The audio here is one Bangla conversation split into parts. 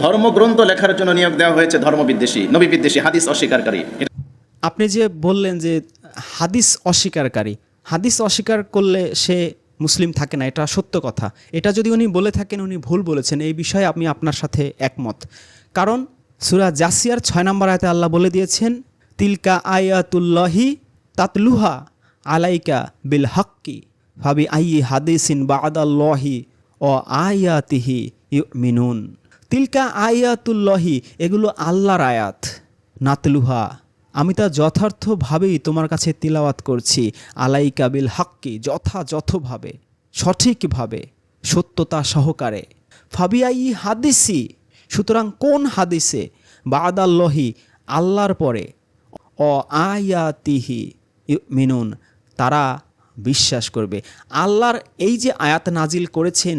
ধর্মগ্রন্থ লেখার জন্য নিয়োগ দেওয়া হয়েছে ধর্মবিদ্বেষী নবী বিদ্বেষী হাদিস অস্বীকারী। আপনি যে বললেন যে হাদিস অস্বীকারী, হাদিস অস্বীকার করলে সে মুসলিম থাকে না, এটা সত্য কথা। এটা যদি উনি বলে থাকেন, উনি ভুল বলেছেন, এই বিষয়ে আমি আপনার সাথে একমত। কারণ সুরা জাসিয়ার ছয় নম্বর আয়তে আল্লাহ বলে দিয়েছেন, তিলকা আয়াতুল্লাহি তাতলুহা আলাইকা বিল হাক্কি ভাবি আই হাদিসিন বাদাল্লাহি ও আয়াতিহি মিনুন তিলকা আয়াতুল্লাহি, এগুলো আল্লাহর আয়াত। নাতলুহা, আমি তা যথার্থভাবেই তোমার কাছে তিলাওয়াত করছি। আলাই কাবিল হাক্কি, যথাযথভাবে, সঠিকভাবে, সত্যতা সহকারে। ফাবিয়াই হাদিসি, সুতরাং কোন হাদিসে? বাদাল্লহি, আল্লাহর পরে। অ আয়াতিহি মিনুন তারা বিশ্বাস করবে। আল্লাহর এই যে আয়াত নাজিল করেছেন,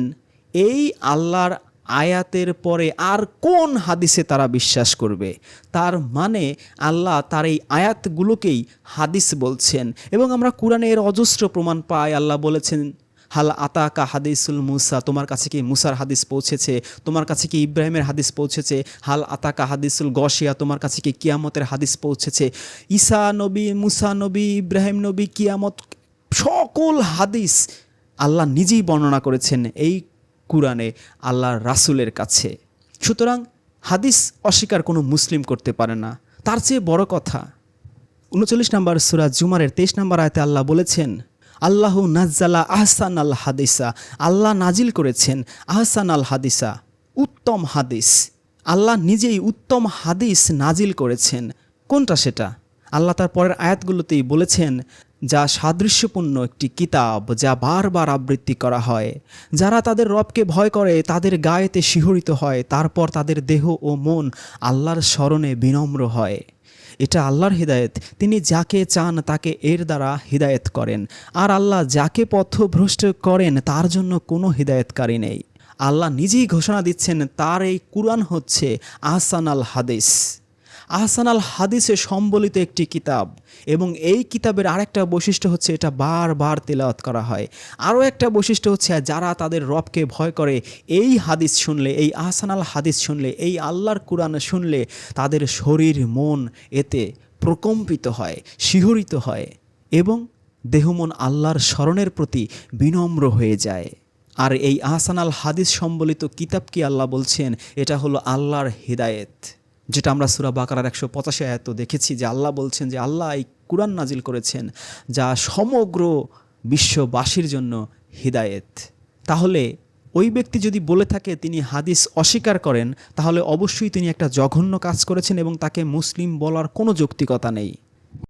এই আল্লাহর আয়াতের পরে আর কোন হাদিসে তারা বিশ্বাস করবে? তার মানে আল্লাহ তার এই আয়াতগুলোকেই হাদিস বলছেন। এবং আমরা কোরআনের অজস্র প্রমাণ পাই। আল্লাহ বলেছেন, হাল আতাকা হাদিসুল মুসা? তোমার কাছে কি মুসার হাদিস পৌঁছেছে? তোমার কাছে কি ইব্রাহিমের হাদিস পৌঁছেছে? হাল আতাকা হাদিসুল গশিয়া? তোমার কাছে কি কিয়ামতের হাদিস পৌঁছেছে? ঈসা নবী, মুসা নবী, ইব্রাহিম নবী কিয়ামত সকল হাদিস আল্লাহ নিজেই বর্ণনা করেছেন। এই কুরআনে আল্লাহর রাসুলের কাছে। সুতরাং হাদিস অস্বীকার কোনো মুসলিম করতে পারে না। তার চেয়ে বড় কথা, উনচল্লিশ নম্বর সুরা জুমারের তেইশ নম্বর আয়তে আল্লাহ বলেছেন, আল্লাহ নাজ্জালা আহসান আল হাদিসা। আল্লাহ নাজিল করেছেন আহসান আল হাদিসা, উত্তম হাদিস। আল্লাহ নিজেই উত্তম হাদিস নাজিল করেছেন। কোনটা সেটা? আল্লাহ তার পরের আয়াতগুলোতেই বলেছেন, যা সাদৃশ্যপূর্ণ একটি কিতাব, যা বারবার আবৃত্তি করা হয়। যারা তাদের রবকে ভয় করে, তাদের গায়েতে শিহরিত হয়, তারপর তাদের দেহ ও মন আল্লাহর স্মরণে বিনম্র হয়। এটা আল্লাহর হৃদায়ত। তিনি যাকে চান, তাকে এর দ্বারা হৃদায়ত করেন। আর আল্লাহ যাকে পথভ্রষ্ট করেন, তার জন্য কোনো হৃদায়তকারী নেই। আল্লাহ নিজেই ঘোষণা দিচ্ছেন, তার এই কুরআন হচ্ছে আহসান আল হাদিস। আহসান আল হাদিসে সম্বলিত একটি কিতাব এবং এই কিতাবের আরেকটা বৈশিষ্ট্য হচ্ছে এটা বারবার তেলাওয়াত করা হয়। আরও একটা বৈশিষ্ট্য হচ্ছে যারা তাদের রবকে ভয় করে, এই হাদিস শুনলে, এই আহসান আল হাদিস শুনলে, এই আল্লাহর কোরআন শুনলে তাদের শরীর, মন এতে প্রকম্পিত হয়, শিহরিত হয় এবং দেহমন আল্লাহর স্মরণের প্রতি বিনম্র হয়ে যায়। আর এই আহসান আল হাদিস সম্বলিত কিতাব কি আল্লাহ বলছেন? এটা হলো আল্লাহর হিদায়েত। যেটা আমরা সুরা বাকারার একশো পঁচাশি আয়াত দেখেছি যে আল্লাহ বলছেন যে আল্লাহ এই কুরআন নাজিল করেছেন যা সমগ্র বিশ্ববাসীর জন্য হিদায়েত। তাহলে ওই ব্যক্তি যদি বলে থাকে তিনি হাদিস অস্বীকার করেন, তাহলে অবশ্যই তিনি একটা জঘন্য কাজ করেছেন এবং তাকে মুসলিম বলার কোনো যৌক্তিকতা নেই।